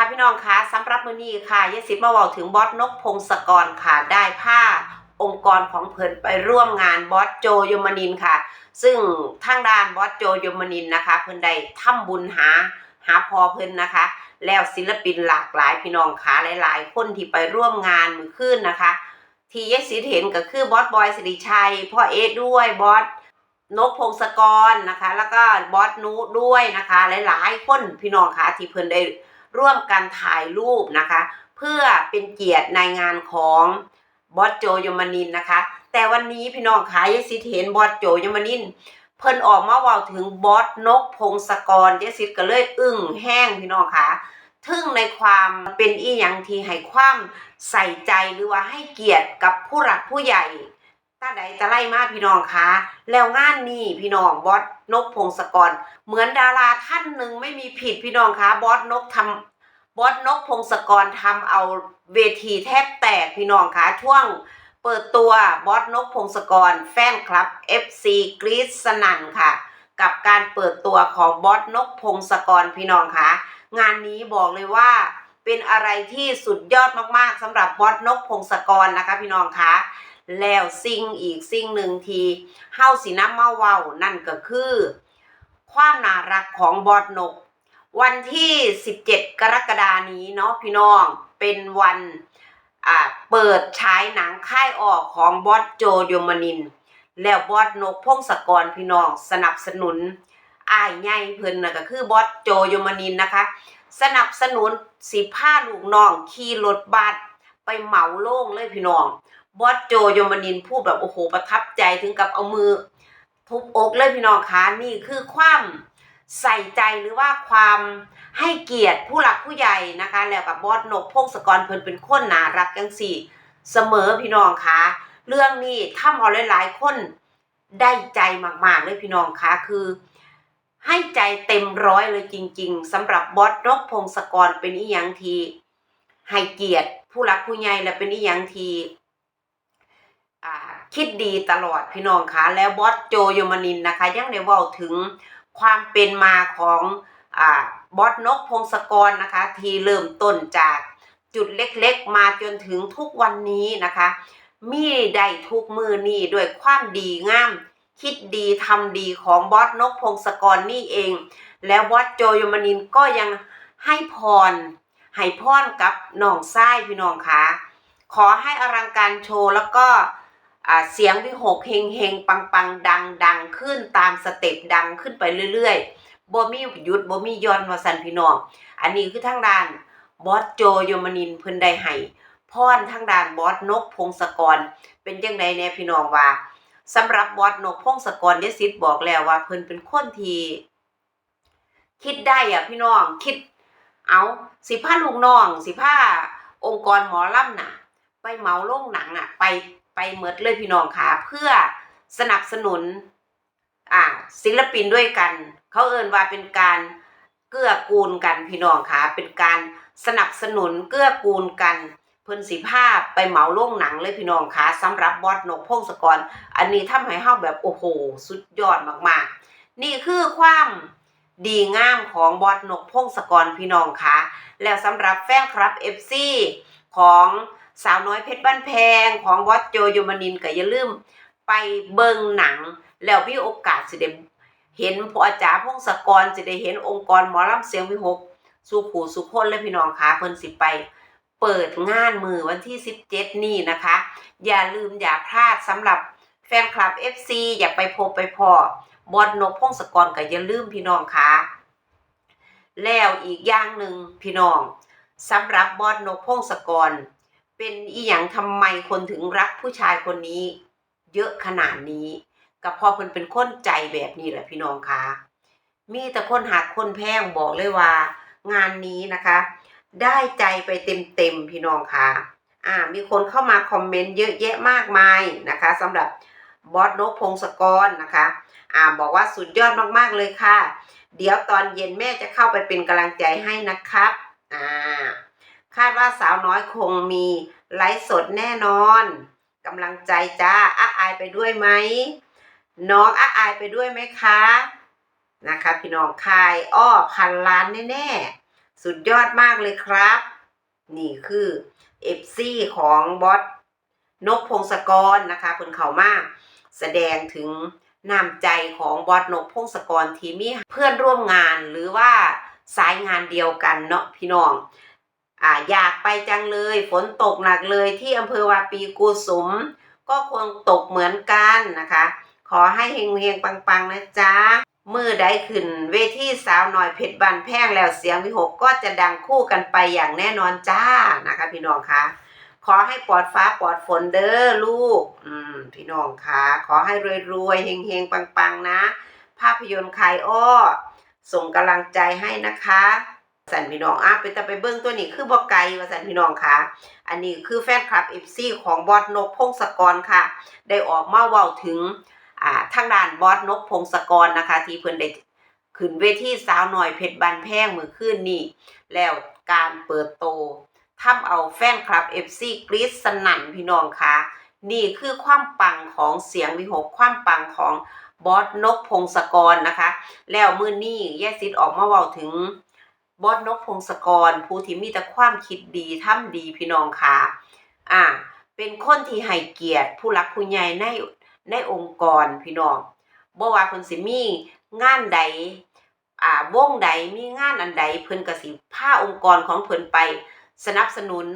ค่ะพี่น้องคะสำหรับมือนี้ค่ะยายสิทธิ์มาเว้าถึงบอสนกพงศกรค่ะได้ผ้าองค์กรของเพิ่นไปร่วมงานบอสโจยมนินค่ะ ซึ่งทางด้านบอสโจยมนินนะคะ เพิ่นได้ทำบุญหาหาพอเพิ่นนะคะ แล้วศิลปินหลากหลายพี่น้องค่ะหลาย ๆ คนที่ไปร่วมงานมือขึ้นนะคะ ที่ยายสิทธิ์เห็นก็คือบอสบอยสิริชัยพ่อเอด้วยบอสนกพงศกรนะคะ แล้วก็บอสนูด้วยนะคะ หลาย ๆ คนพี่น้องคะที่เพิ่นได้ ร่วมกันถ่ายรูปนะคะ เพื่อเป็นเกียรติในงานของบอสโจยมานินนะคะ แต่วันนี้พี่น้องคะยายสิทธิ์เห็นบอสโจยมานิน เพิ่นออกมาว่าถึงบอสนกพงศกรยายสิทธิ์ก็เลยอึ้งแห้งพี่น้องคะทึ่งในความเป็นอีหยังที่ให้ความใส่ใจหรือว่าให้เกียรติกับผู้หลักผู้ใหญ่ ตาใดตะไล่มาพี่น้องคะแล้วงานนี้พี่น้องบอสนกพงศกร เหมือนดาราท่านหนึ่งไม่มีผิดพี่น้องคะบอสนกทำบอสนกพงศกรทำเอาเวทีแทบแตกพี่น้องคะช่วงเปิดตัวบอสนกพงศกร แฟนคลับ FC กรีซสนั่นค่ะ กับการเปิดตัวของบอสนกพงศกรพี่น้องคะงานนี้บอกเลยว่าเป็นอะไรที่สุดยอดมากๆสำหรับบอสนกพงศกรนะคะพี่น้องคะ แล้วสิ่งอีกสิ่งหนึ่งที่เฮาสินำมาเว้านั่นก็คือ ความน่ารักของบอดนก วันที่ 17 กรกฎานี้เนาะพี่น้องเป็นวันอ่าเปิดฉายหนังค่ายออกของบอสโจโยมนิน แล้วบอสนกพงศกรพี่น้องสนับสนุนอ้ายใหญ่เพิ่นน่ะก็คือบอสโจโยมนินนะคะ สนับสนุนสิพาลูกน้องขี่รถบัสไปเหมาโล่งเลยพี่น้อง บอสโจโยมนินพูดแบบโอ้โหประทับใจถึงกับเอามือ ทุบอกเลยพี่น้องคะนี่คือความใส่ใจหรือว่าความให้เกียรติผู้หลักผู้ใหญ่นะคะ แล้วกับบอสนกพงศกรเพิ่นเป็นคนน่ารักจังสี่ เสมอพี่น้องคะเรื่องนี้ทำเอาหลายๆคนได้ใจมากๆเลยพี่น้องคะคือ ให้ใจเต็มร้อยเลยจริง ๆสำหรับบอสนกพงศกรเป็นอีหยังทีให้เกียรติผู้หลักผู้ใหญ่และเป็นอีหยังที คิดดีตลอดพี่น้องคะแล้วบอสโจโยมานินนะคะ ยังได้ว้าถึงความเป็นมาของอบอสนกพงศกรนะคะ ที่เริ่มต้นจากจุดเล็กๆ มาจนถึงทุกวันนี้นะคะ มีได้ทุกมือนี่ด้วยความดีงาม คิดดีทำดีของบอสนกพงศกรนี่เอง แล้วบอสโจโยมานินก็ยังให้พรให้พรกับน้องไส้พี่น้องคะขอให้อลังการโชว์แล้วก็ เสียงวิหกเฮงเฮงปังปังดังดังขึ้นตามสเต็ปดังขึ้นไปเรื่อยๆบ่มีหยุดบ่มีย้อนว่าสันพี่น้อง อันนี้คือทางด้านบอสโจโยมนินเพิ่นได้ให้พรทางด้านบอสนกพงศกร เป็นจังไดแน่พี่น้องว่าสำหรับบอสนกพงศกรยศิษย์บอกแล้วว่าเพิ่นเป็นคนที่คิดได้อะพี่น้องคิดเอาสิพาลูกน้อง สิพาองค์กรหมอลำน่ะ ไปเหมาโรงหนังอะ ไป ไปเมดเลยพี่น้องค่ะเพื่อสนับสนุนอ่าศิลปินด้วยกัน เขาเอ่นว่าเป็นการเกื้อกูลกันพี่น้องค่ะเป็นการสนับสนุนเกื้อกูลกันเพิ่นสิภาพไปเหมาโรงหนังเลยพี่น้องค่ะสำหรับบอสนกพงศกร อันนี้ทำให้เฮาแบบโอ้โหสุดยอดมากๆ นี่คือความดีงามของบอสนกพงศกรพี่น้องค่ะแล้วสำหรับแฟนคลับ FC ของ สาวน้อยเพชรบ้านแพงของบอสโจโยมนินก็อย่าลืมไปเบิงหนัง แล้วมีโอกาสสิได้เห็นพ่ออาจารย์พงศกรสิได้เห็นองค์กรหมอลำเสียงวิหกสู่ขู่สุคนและพี่น้องคะเพิ่นสิไป เปิดงานมือวันที่ 17 นี่นะคะ อย่าลืมอย่าพลาดสำหรับแฟนคลับ FC อยากไปพบไปพอบอสนกพงศกรก็อย่าลืมพี่น้องคะแล้วอีกอย่างหนึ่งพี่น้องสำหรับบอสนกพงศกร เป็นอีหยังทำไมคนถึงรักผู้ชายคนนี้ เยอะขนาดนี้ก็เพอเพิ่นเป็นคนใจแบบนี้แหละพี่น้องคะมีแต่คนหักคนแพงบอกเลยว่า งานนี้นะคะ ได้ใจไปเต็มๆพี่น้องคะอ่า มีคนเข้ามาคอมเมนต์เยอะแยะมากมายนะคะสำหรับบอสนกพงศกรนะคะอ่าบอกว่าสุดยอดมากๆเลยค่ะ เดี๋ยวตอนเย็นแม่จะเข้าไปเป็นกำลังใจให้นะครับอ่า คาดว่าสาวน้อยคงมีไลฟ์สดแน่นอนกำลังใจจ้าอ้าอายไปด้วยไหมน้องอ้าอายไปด้วยไหมคะนะคะพี่น้องคายอ้อพันล้านแน่สุดยอดมากเลยครับ นี่คือเอฟซีของบอสนกพงศกรนะคะเพิ่นเขามาก แสดงถึงน้ำใจของบอสนกพงศกรที่มีเพื่อนร่วมงานหรือว่าสายงานเดียวกันเนาะพี่น้อง อ่าอยากไปจังเลย ฝนตกหนักเลยที่อำเภอวาปีกูสุม ก็คงตกเหมือนกันนะคะ ขอให้เฮงเฮงปังๆ นะจ๊ะมือได้ขึ้น เวทีสาวหน่อยเพชรบันแพงแล้วเสียงวิหกก็จะดังคู่กันไปอย่างแน่นอนจ้านะคะ พี่น้องคะขอให้ปลอดฟ้าปลอดฝนเด้อลูก อืมพี่น้องคะขอให้รวยๆเฮงๆปังๆนะ ภาพยนตร์คายอ้อ ส่งกำลังใจให้นะคะ สันพี่น้องอะเป็นแต่ไปเบิ้งตัวนี้คือบอกไกลว่าสันพี่น้องค่ะ อันนี้คือแฟนคลับเอฟซีของบอสนกพงศกรค่ะ ได้ออกมาเว้าถึงอ่าทางด้านบอสนกพงศกรนะคะ ที่เพิ่นได้ขึ้นเวทีสาวหน่อยเพชรบันแพงมือคืนนี้แล้วการเปิดโตทำเอาแฟนคลับ FC กรีดสนั่นพี่น้องค่ะ นี่คือความปังของเสียงวิหกความปังของบอสนกพงศกรนะคะ แล้วมือนี้แยกซิดออกมาเว้าถึง บอสนกพงศกร ผู้ที่มีแต่ความคิดดีทำดีพี่น้องค่ะอ่าเป็นคนที่ให้เกียรติผู้หลักผู้ใหญ่ในในองค์กรพี่น้องบ่ว่าเพิ่นสิมีงานใดอ่าวงใดมีงานอันใดเพิ่นก็สิพาองค์กรของเพิ่นไปสนับสนุน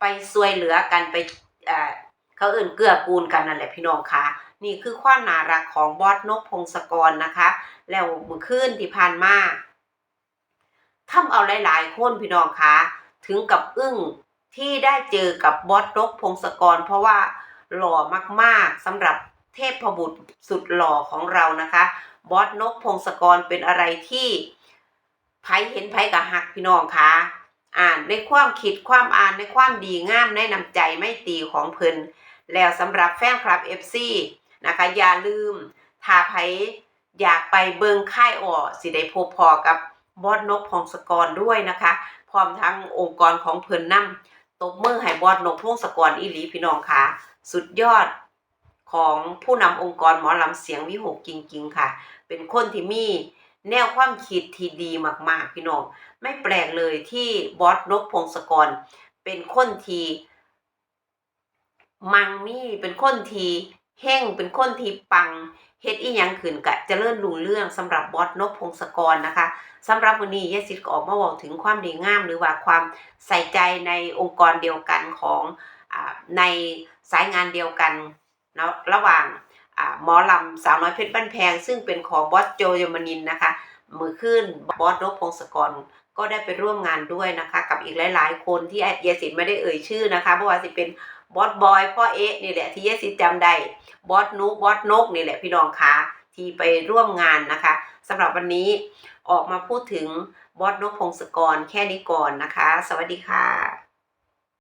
ไปช่วยเหลือกันไปอ่าเขาเอื่นเกื้อกูลกันนั่นแหละพี่น้องค่ะ นี่คือความน่ารักของบอสนกพงศกรนะคะ แล้วเมื่อคืนที่ผ่านมา ทำเอาหลายๆ คนพี่น้องคะถึงกับอึ้งที่ได้เจอกับบอสนกพงศกร เพราะว่าหล่อมากๆสำหรับเทพบุตรสุดหล่อของเรานะคะ บอสนกพงศกรเป็นอะไรที่ไผเห็นไผกับหักพี่น้องคะอ่านในความคิดความอ่านในความดีงามในน้ำใจไม่ตีของเพิ่นแล้วสำหรับแฟนคลับ FC นะคะอย่าลืมถ้าไผอยากไปเบิงค่ายอ่อสิได้พบพอกับ บอสนกพงศกรด้วยนะคะ พร้อมทั้งองค์กรของเพิ่นนำตบมือให้บอสนกพงศกรอีหลีพี่น้องค่ะ สุดยอดของผู้นำองค์กรหมอลำเสียงวิหกจริง ๆ ค่ะ เป็นคนที่มีแนวความคิดที่ดีมากๆ พี่น้อง ไม่แปลกเลยที่บอสนกพงศกร เป็นคนที่มังมีเป็นคนที่เฮ่งเป็นคนที่ปัง เฮ็ดอีหยังขึ้นกะเจริญรุ่งเรื่องสำหรับบอสนกพงศกรนะคะสำหรับวันนี้ยายสิทธิ์ก็ออกมาบอกถึงความดีงาม หรือว่าความใส่ใจในองค์กรเดียวกันของอในสายงานเดียวกันนะระหว่างหมอลำสาวน้อยเพชรบ้านแพง ซึ่งเป็นของบอสโจยมนินนะคะ มือขึ้นบอสนกพงศกรก็ได้ไปร่วมงานด้วยนะคะ กับอีกหลาย ๆ คนที่เยสินไม่ได้เอ่ยชื่อนะคะเพราะว่าสิเป็น บอสบอยพ่อเอ๊ะนี่แหละที่เยสินจำได้บอสนุกบอสนกนี่แหละพี่น้องคะที่ไปร่วมงานนะคะสำหรับวันนี้ออกมาพูดถึงบอสนกพงศกรแค่นี้ก่อนนะคะ สวัสดีค่ะ